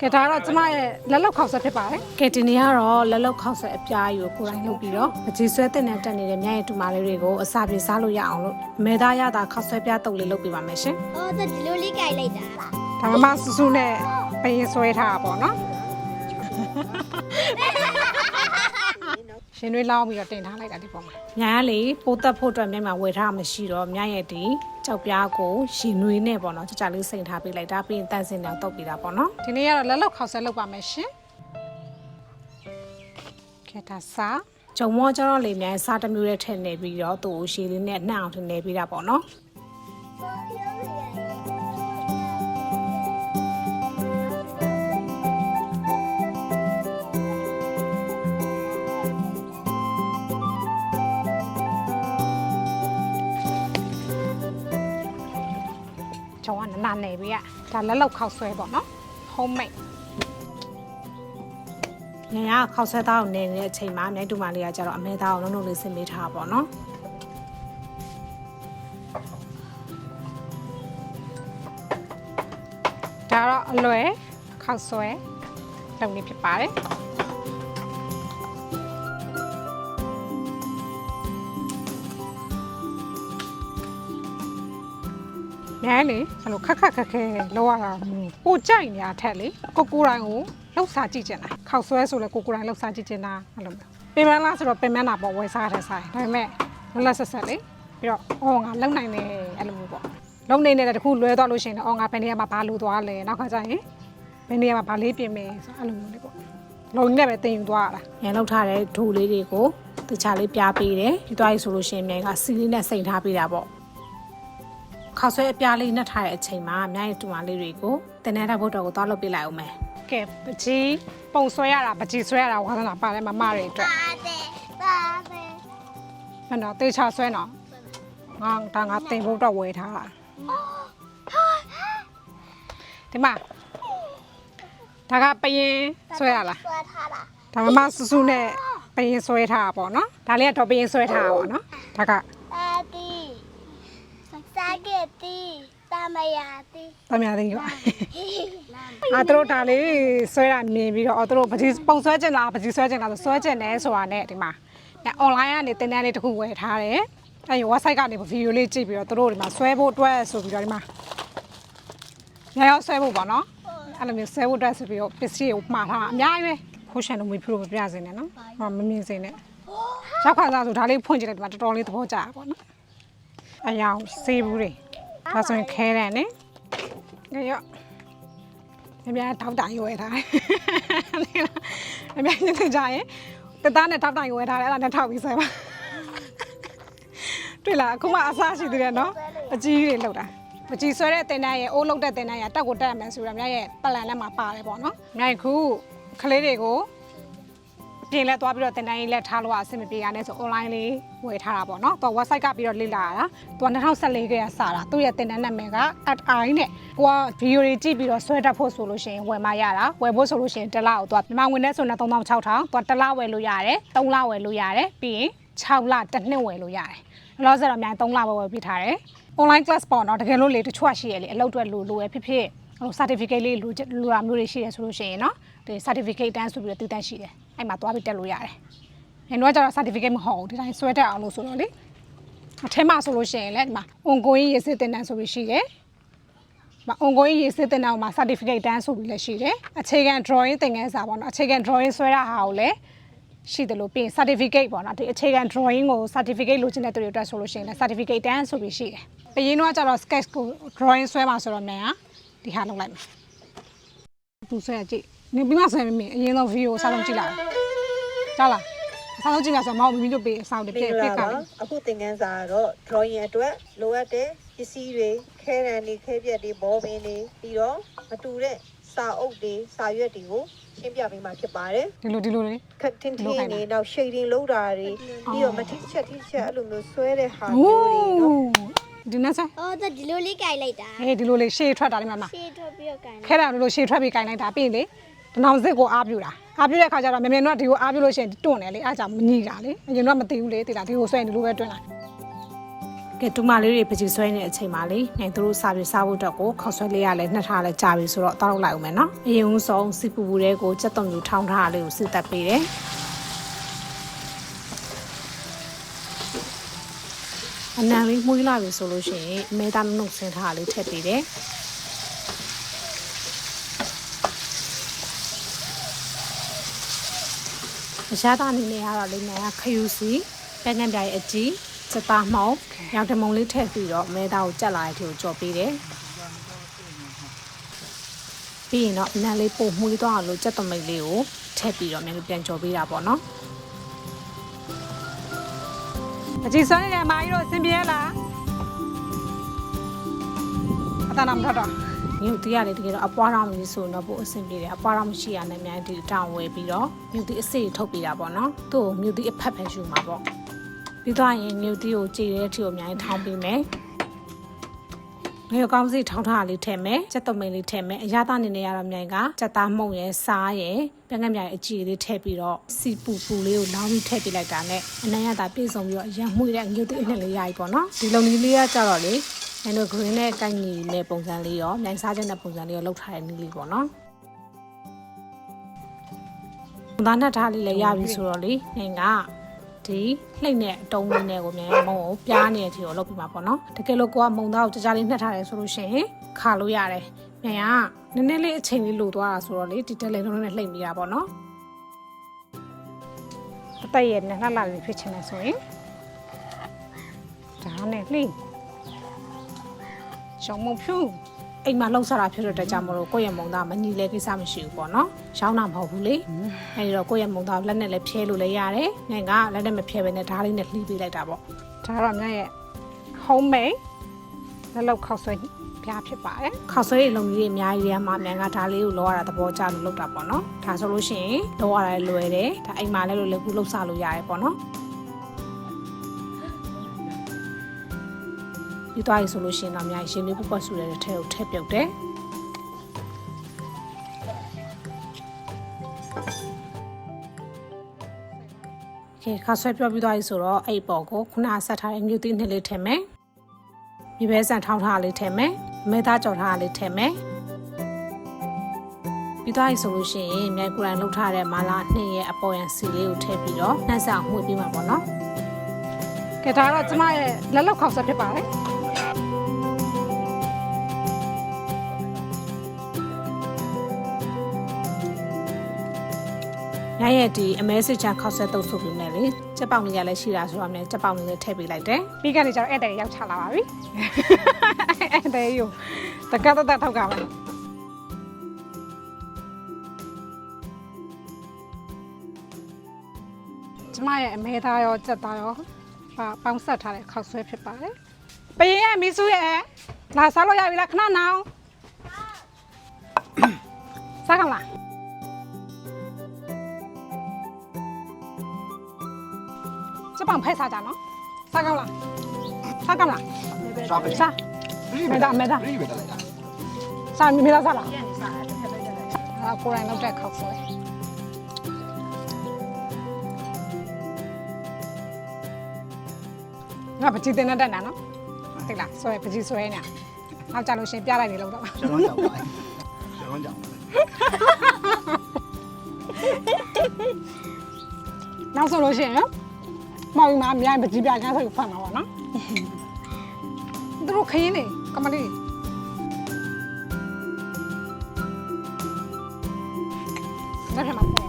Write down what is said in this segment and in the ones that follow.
ကဲဒါကတော့ကျမရဲ့လက်လောက်ခောက်ဆက်ဖြစ်ပါတယ်ကဲဒီနေ့ကတော့လက်လောက်ခောက်ဆက်အပြားယူကိုကိုယ်တိုင်လုပ်ပြီးတော့ပကြီးဆွဲတင်တဲ့တက်နေတဲ့မြရဲ့တူမလေးတွေကိုအစာပြေစားလို့ရအောင်လို့မဲသားရတာခောက်ဆွဲပြားတုပ်လေးလုပ်ပေးပါမယ်ရှင်အော်ဒါဒီလိုလေးကြိုက်လိုက်တာဒါမှမဆူဆူနဲ့ပရင်ဆွဲထားတာပေါ့နော် ရှင်တွေလောင်းပြီးတော့တင်ထားလိုက်တာဒီပုံမှာညာကလေပိုးတက်ဖို့အတွက်မျက်မှောင်ဝယ်ထားမှရှိတော့မြရဲ့ဒီကြောက်ပြားကိုရှင်နွေးနဲ့ပေါ့နော်ကြကြလေးစိန်ထားပေးလိုက်တာပြီးရင်တန့်စင်တောင်တုပ်ပေးတာပေါ့နော်ဒီနေ့ကတော့လက်လောက်ခောက်ဆက်လုပ်ပါမယ်ရှင်ခေတာစာဂျုံမောကျတော့လေမြန်စားတစ်မျိုးနဲ့ထည့်နေပြီးတော့သူ့ကိုရှည်လေးနဲ့နှောက်အောင်ထည့်နေပေးတာပေါ့နော် နနနေပြီอ่ะဒါလက်လောက်ခောက်ဆွဲပေါ့နော် homemade ညညခောက်ဆွဲသားကိုနေနေတဲ့အချိန်မှာမြိုက်တူမလေးကကျတော့အမဲသားကိုလုံးလုံးလေးဆင်ပေးထားပါပေါ့နော်ဒါတော့အလွယ်ခောက်ဆွဲလုပ်နေဖြစ်ပါတယ် နဲလေအဲ့လိုခက်ခက်ခက်ခဲလောက်ရတာပိုကြိုက်နေရထက်လေကိုကိုတိုင်းကိုလှုပ်စားကြည့်ချင်တာခောက်ဆွဲဆိုလဲကိုကိုတိုင်းလှုပ်စားကြည့်ချင်တာအဲ့လိုမျိုးပင်မလားဆိုတော့ပင်မနာပေါ့ဝယ်စားတဲ့ဆိုင်ဒါပေမဲ့လက်လက်ဆက်ဆက်လေပြီးတော့အော်ငါလုံနိုင်တယ်အဲ့လိုမျိုးပေါ့လုံနေနေတဲ့တခုလွဲသွားလို့ရှိရင်အော်ငါဘယ်နေရာမှာဘာလို့သွားလဲနောက်ခါကျရင်ဘယ်နေရာမှာဘာလေးပြင်မယ်ဆိုအဲ့လိုမျိုးလေးပေါ့လုံနေပဲတင်ယူသွားတာရန်လောက်ထားတဲ့ဒိုလေးတွေကိုတခြားလေးပြားပေးတယ်ဒီသွားရေးဆိုလို့ရှိရင်မြိုင်ကစီလေးနဲ့စိန်ထားပေးတာပေါ့ ခောက်ဆွဲအပြားလေးနှက်ထားတဲ့အချိန်မှာအများကြီးတူမလေးတွေကိုတင်နေတဲ့ဘုတ်တော်ကိုသွားလုပ်ပြလိုက်အောင်မယ်ကဲပကြီးပုံဆွဲရတာပကြီးဆွဲရတာဝါသနာပါတယ်မမတွေအတွက်ပါတယ်ပါတယ်မနော်တေချာဆွဲနော်ငါဒါငါတင်ဖို့တော့ဝယ်ထားတာဒီမှာဒါကပရင်ဆွဲရလားဆွဲထားတာဒါမမဆူဆူနဲ့ပရင်ဆွဲထားတာပေါ့နော်ဒါလေးကတော့ပရင်ဆွဲထားတာပေါ့နော်ဒါက အာတီစာကက်တီတ မယာတီတမရသေးရောအာသူတို့ဒါလေးဆွဲတာမြင်ပြီးတော့အော်သူတို့ပကြီးပုံဆွဲကျင်လားပကြီးဆွဲကျင်လားဆိုဆွဲကျင်တယ်ဆိုတာနဲ့ဒီမှာအဲ online ကနေတင်တန်းလေးတစ်ခုဝယ်ထားတယ်အဲဒီ website ကနေဗီဒီယိုလေးကြည့်ပြီးတော့သူတို့ဒီမှာဆွဲဖို့အတွက်ဆိုပြီးတော့ဒီမှာရရောက်ဆွဲဖို့ပေါ့နော်အဲ့လိုမျိုးဆွဲဖို့အတွက်ဆိုပြီးတော့ပစ္စည်းကိုမှားထားတာအများကြီးပဲခိုးရှန်လို့မဖြစ်လို့မပြစင်နဲ့နော်ဟောမမြင်စင်နဲ့ရောက်ခါစားဆိုဒါလေးဖွင့်ကြည့်လိုက်ဒီမှာတော်တော်လေးသဘောကျတာပေါ့နော်အယောင်စေးဘူးတွေ ဒါဆိုရင်ခဲတယ်နော်ကြရော့အများထောက်တိုင်ရွယ်ထားတယ်။အများကြီးသိကြရင်တသားနဲ့ထောက်တိုင်ရွယ်ထားတယ်အဲ့ဒါနဲ့ထောက်ပြီးဆွဲပါ။တွေ့လားအခုမှအစားရှိသေးတယ်နော်။အကြီးတွေလောက်တာ။ပကြီးဆွဲတဲ့တင်တန်းရဲ့အိုးလောက်တဲ့တင်တန်းရဲ့တက်ကိုတက်ရမယ်ဆိုတော့အများရဲ့ပလန်လက်မှာပါတယ်ပေါ့နော်။အများခုကလေးတွေကို ပြင်လဲသွားပြီးတော့တင်တန်းကြီးလက်ထားလို့အဆင်မပြေရနဲ့ဆို online လေးဝယ်ထားတာပေါ့နော်။တော့ website ကပြီးတော့လေ့လာရတာ။သူက2014ကစတာ။သူ့ရဲ့တင်တန်းနာမည်က @i နဲ့ကိုကဗီဒီယိုတွေကြည့်ပြီးတော့ဆွဲတက်ဖို့ဆိုလို့ရှိရင်ဝယ်မရတာ။ဝယ်ဖို့ဆိုလို့ရှိရင်တစ်လကိုသူကမြန်မာငွေနဲ့ဆိုရင်3600သူကတစ်လဝယ်လို့ရတယ်။3လဝယ်လို့ရတယ်။ပြီးရင်6လတစ်နှစ်ဝယ်လို့ရတယ်။လောဆယ်တော့အများကြီး3လပဲဝယ်ပြထားတယ်။ online class ပေါ့နော်တကယ်လို့လေတချို့ရှိရလေအလုပ်တွေလိုလိုပဲဖြစ်ဖြစ်ဟို certificate လေးလိုလိုတာမျိုးတွေရှိရဆိုလို့ရှိရင်เนาะဒီ certificate တန်းဆိုပြီးတော့တည်တန်းရှိတယ် အဲ့မှာသွားပြီးတက်လို့ရတယ်။ညတော့ကျတော့ certificate မဟုတ်ဘူးဒီတိုင်းဆွဲတက်အောင်လို့ဆိုတော့လေအထဲမှာဆိုလို့ရှိရင်လည်းဒီမှာ ongoing ရေးစစ်တင်တန်းဆိုပြီးရှိတယ်။မ ongoing ရေးစစ်တင်တန်းမှာ certificate တန်းဆိုပြီးလည်းရှိတယ်။အခြေခံ drawing သင်ခန်းစာပေါ့နော်အခြေခံ drawing ဆွဲတာဟာကိုလည်းရှိတယ်လို့ပြီးရင် certificate ပေါ့နော်ဒီအခြေခံ drawing ကို certificate လိုချင်တဲ့သူတွေအတွက်ဆိုလို့ရှိရင်လည်း certificate တန်းဆိုပြီးရှိတယ်။အရင်တော့ကျတော့ sketch ကို drawing ဆွဲမှာဆိုတော့မြန်ဟာဒီဟာလုပ်လိုက်မယ်။သူဆွဲရကြည့် နေပြီးမှဆွဲမမင်းအရင်ဆုံး video ကိုစားလုံးကြည့်လိုက်ကြားလားအစားလုံးကြည့်မှဆိုတော့မောင်မမီတို့ပေးအစားတွေပြည့်ပြည့်ကတယ်အခုသင်ခန်းစာကတော့ drawing အတွက်လိုအပ်တဲ့ပစ္စည်းတွေခဲရန်တွေခဲပြက်တွေဘောပင်တွေပြီးတော့မတူတဲ့စာအုပ်တွေစာရွက်တွေကိုရှင်းပြပေးမှာဖြစ်ပါတယ်ဒီလိုဒီလိုလေးခက်ထင်းထင်းနေနောက် shading လုပ်တာတွေပြီးတော့မထိချက်ထိချက်အဲ့လိုမျိုးဆွဲတဲ့ဟာโอ้မျိုးတွေနော်ဒီနေ့ဆိုင်အော်ဒါဒီလိုလေးကြိုက်လိုက်တာအေးဒီလိုလေးရှေ့ထွက်တာလေးမှာမှာရှေ့ထွက်ပြီးတော့ကြိုက်ခဲတာလိုလိုရှေ့ထွက်ပြီးကင်လိုက်တာပြီးရင်လေ တနောင်စစ်ကိုအားပြူတာအားပြူတဲ့ခါကျတော့မမေတို့ကဒီကိုအားပြူလို့ရှိရင်တွန့်တယ်လေအားကြောင့်မညီတာလေအရင်တော့မသိဘူးလေတိလာဒီကိုဆွဲနေလို့ပဲတွန့်လာကဲတူမလေးတွေပကြီးဆွဲနေတဲ့အချိန်မှာလေနိုင်သူတို့စားပြီးစားဖို့အတွက်ကိုခောက်ဆွဲလေးရလဲနှစ်ထားလဲကြာပြီဆိုတော့တောက်လိုက်အောင်မယ်နော်အရင်ဦးဆုံးစီပူပူလေးကိုစက်တုံယူထောင်းထားတာလေးကိုစစ်တက်ပေးတယ်အနံလေးမှုေးလာပြီဆိုလို့ရှိရင်အမဲသားနှုတ်ဆင်းထားတာလေးထည့်ပေးတယ် အရှားသားအနေနဲ့ကတော့လေးမြန်ခယူစီပဲငံပြိုင်အကြီးစက်သားမောင်းရောင်တမုံလေးထည့်ပြီးတော့အမဲသားကိုကြက်လာတဲ့အထိကိုကြော်ပေးတယ်ပြီးရင်တော့အနံလေးပို့မှုေးသွားအောင်လို့ကြက်တမိတ်လေးကိုထည့်ပြီးတော့မြန်ပြန်ကြော်ပေးတာပေါ့နော်အကြီးစွမ်းနေတယ်အမကြီးတို့အဆင်ပြေလားအတနာမထတော့ မြုပ်တီးရတယ်တကယ်တော့အပွားတော်မီဆိုရင်တော့ပို့အဆင်ပြေတယ်အပွားတော်မရှိရနဲ့မြန်ဒီတောင်ဝဲပြီးတော့မြုပ်တီးအစိတ်ထုတ်ပေးတာပေါ့နော်သူ့ကိုမြုပ်တီးအဖက်ဖက်ယူမှာပေါ့ပြီးတော့ရင်မြုပ်တီးကိုကြည်တဲ့အထိကိုအများကြီးထောင်းပေးမယ်ငယ်ကောင်းစီထောင်းထားလေးထည့်မယ်စက်တုံမိန်လေးထည့်မယ်အရသာနေနေရတော့မြိုင်ကစက်သားမှုန့်ရယ်စားရယ်ပြန်ငယ်မြိုင်အကြည်လေးထည့်ပြီးတော့စီပူပူလေးကိုလောင်းပြီးထည့်ပေးလိုက်တာနဲ့အနံ့ရတာပြည့်စုံပြီးတော့ရံမှုတဲ့ငရုတ်တိအနှစ်လေးရပြီပေါ့နော်ဒီလုံကြီးလေးကကြတော့လေ အဲလို green နဲ့ကိုက်ညီတဲ့ပုံစံလေးရောမြိုင်စားချက်တဲ့ပုံစံလေးရောလောက်ထားတဲ့နည်းလေးပေါ့နော်သားနှစ်ထားလေးလည်းရပြီဆိုတော့လေငင်ကဒီလှိမ့်နဲ့အတုံးလေးနဲ့ကိုမြန်မုံကိုပြားနေတဲ့အထိကိုလုပ်ပြီးမှာပေါ့နော်တကယ်လို့ကိုကမုံသားကိုကြကြလေးနှက်ထားတယ်ဆိုလို့ရှိရင်ခါလို့ရတယ်မြန်ကနည်းနည်းလေးအချိန်လေးလိုသွားတာဆိုတော့လေဒီတက်လေးလုံးနဲ့လှိမ့်ပြီးတာပေါ့နော်အသက်ရနဲ့လှလှလေးဖြစ်ချင်တယ်ဆိုရင်ဒါနဲ့လှိမ့် ရှောင်းမဖြူအိမ်မှာလှုပ်စားတာဖြစ်တဲ့အတွက်ကြောင့်မလို့ကိုယ့်ရဲ့မုံသားမညီလဲကိစ္စမရှိဘူးပေါ့နော်။ရှောင်းတာမဟုတ်ဘူးလေ။အဲဒီတော့ကိုယ့်ရဲ့မုံသားကိုလက်နဲ့လည်းဖြဲလို့လည်းရတယ်။ငင်ကလက်နဲ့မဖြဲဘဲနဲ့ဓာတ်လေးနဲ့လှီးပေးလိုက်တာပေါ့။ဒါကတော့မြတ်ရဲ့ homemade လက်လောက်ခောက်ဆွဲပြားဖြစ်ပါတယ်။ခောက်ဆွဲရေးလုံကြီးတွေအများကြီးရမှာမြန်ကဒါလေးကိုလောရတာသဘောကျလို့လုပ်တာပေါ့နော်။ဒါဆိုလို့ရှိရင်လောရတာလွယ်တယ်။ဒါအိမ်မှာလည်းလို့လည်းခုလှုပ်စားလို့ရတယ်ပေါ့နော်။ ဒီသွားရေးဆိုလို့ရှိရင်တော့အများကြီးရှင်လေးပပွက်ဆူတဲ့ထဲကိုထည့်ပြုတ်တယ်ကဲခါဆွဲပြောပြီးသွားပြီဆိုတော့အဲ့ပေါ်ကိုခုနဆက်ထားတဲ့မြူတီနှစ်လေးထည့်မယ်မြေပဲဆန်ထောင်းထားလေးထည့်မယ်မဲသားကြော်ထားလေးထည့်မယ်ပြီးသွားပြီဆိုလို့ရှိရင်မြိုင်ကိုယ်တိုင်လှုပ်ထားတဲ့မာလာနှစ်ရဲ့အပေါ်ရန်စီလေးကိုထည့်ပြီးတော့နှက်ဆောင်မှုပြီးမှာပေါ့နော်ကဲဒါတော့ကျမရဲ့လက်လောက်ခေါက်ဆွဲဖြစ်ပါတယ် ညရဲ့ဒီအမဲစစ်ချန်ခောက်ဆက်တုပ်ဆိုပြီးမဲ့လေစက်ပေါင်လေးရလည်းရှိတာဆိုတော့လည်းစက်ပေါင်လေးလည်းထည့်ပေးလိုက်တယ်ပြီးကနေကျတော့ဧည့်သည်ရောက်ချလာပါပြီဧည့်သည်ယူတကတ်တတ်ထောက်ကပါကျမရဲ့အမဲသားရောစက်သားရောပါပေါင်းဆက်ထားတဲ့ခောက်ဆွဲဖြစ်ပါတယ်ပရင်ရဲ့မီဆူရဲ့လာစားလို့ရပြီလားခဏနောင်စားကောင်လား ချစ်ပေါင်ဖက်စားကြနော်စားကောင်းလားစားကောင်းလားစားပဲစားမေသားမေသားရိပဲတက်လိုက်တာစားမေသားစားလားအာကိုရိုင်းလောက်တဲ့ခောက်ဆိုလေငါပကြီးတင်နေတတ်တာနော်တိတ်လားဆွဲပကြီးဆွဲနေတာနောက်ကြလို့ရှင်ပြလိုက်နေလို့တော့ကျွန်တော်ကြောက်ပါကျွန်တော်ကြောက်နောက်ဆိုလို့ရှင်နော် မောင်ကြီးမအများကြီးပကြီးပြကန်းဆိုဖတ်မှာပေါ့နော်သူတို့ခရင်နေကမလေးလက်ထမှာပေါ်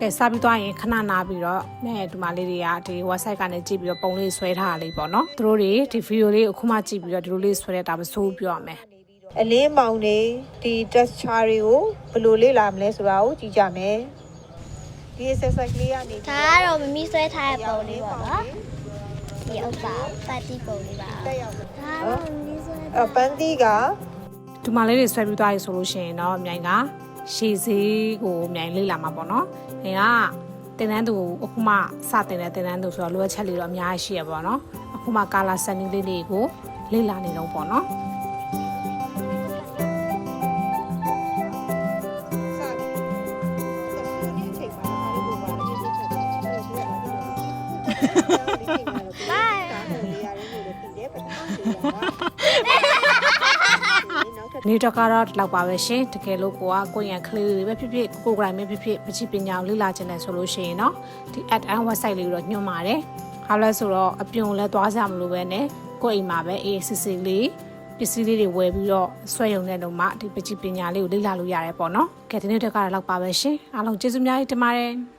ကဲစားပြီးသွားရင်ခဏနာပြီးတော့နဲ့ဒီမလေးတွေကဒီ website ကနေကြည့်ပြီးတော့ပုံလေးဆွဲထားတာလေးပေါ့နော်သူတို့တွေဒီ video လေးကိုအခုမှကြည့်ပြီးတော့ဒီလိုလေးဆွဲတဲ့ဒါမစိုးပြောရမယ်အလင်းမောင်နေဒီ texture တွေကိုဘယ်လိုလေ့လာမလဲဆိုတာကိုကြည့်ကြမယ်ဒီ exercise လေးကနေဒါကတော့မမီဆွဲထားတဲ့ပုံလေးပေါ့နော်ဒီဥစ္စာပတ်တိပုံလေးပါတက်ရောက်ဒါကတော့မမီဆွဲအပန်းသီးကဒီမလေးတွေဆွဲပြီးသွားပြီဆိုလို့ရှိရင်တော့အမြိုင်ကရှည်စည်းကိုအမြိုင်လေးလာမှာပေါ့နော်။ သင်ကတင်တန်းသူအခုမှစတင်တဲ့တင်တန်းသူဆိုတော့လိုအပ်ချက်လေးတော့အများကြီးရှိရပါတော့။အခုမှကာလာဆန်နူးလေးတွေကိုလေ့လာနေတော့ပေါ့နော်။ဘိုင် နေတကားတော့လောက်ပါပဲရှင်တကယ်လို့ကိုကကိုယ့်ရန်ကလေးတွေပဲဖြစ်ဖြစ်ကိုယ်ကိုယ်တိုင်ပဲဖြစ်ဖြစ်ပချစ်ပညာကိုလေ့လာခြင်းနဲ့ဆိုလို့ရှိရင်တော့ဒီ at and website လေးကိုတော့ညွှန်ပါတယ်။ဟာလဲဆိုတော့အပြုံလဲသွားစရာမလိုပဲနဲ့ကိုယ့်အိမ်မှာပဲ ACC လေးပစ္စည်းလေးတွေဝယ်ပြီးတော့ဆွဲယုံတဲ့တော့မှဒီပချစ်ပညာလေးကိုလေ့လာလို့ရတယ်ပေါ့နော်။ကဲဒီနေ့တကားတော့လောက်ပါပဲရှင်။အားလုံးကျေးဇူးများကြီးတင်ပါတယ်။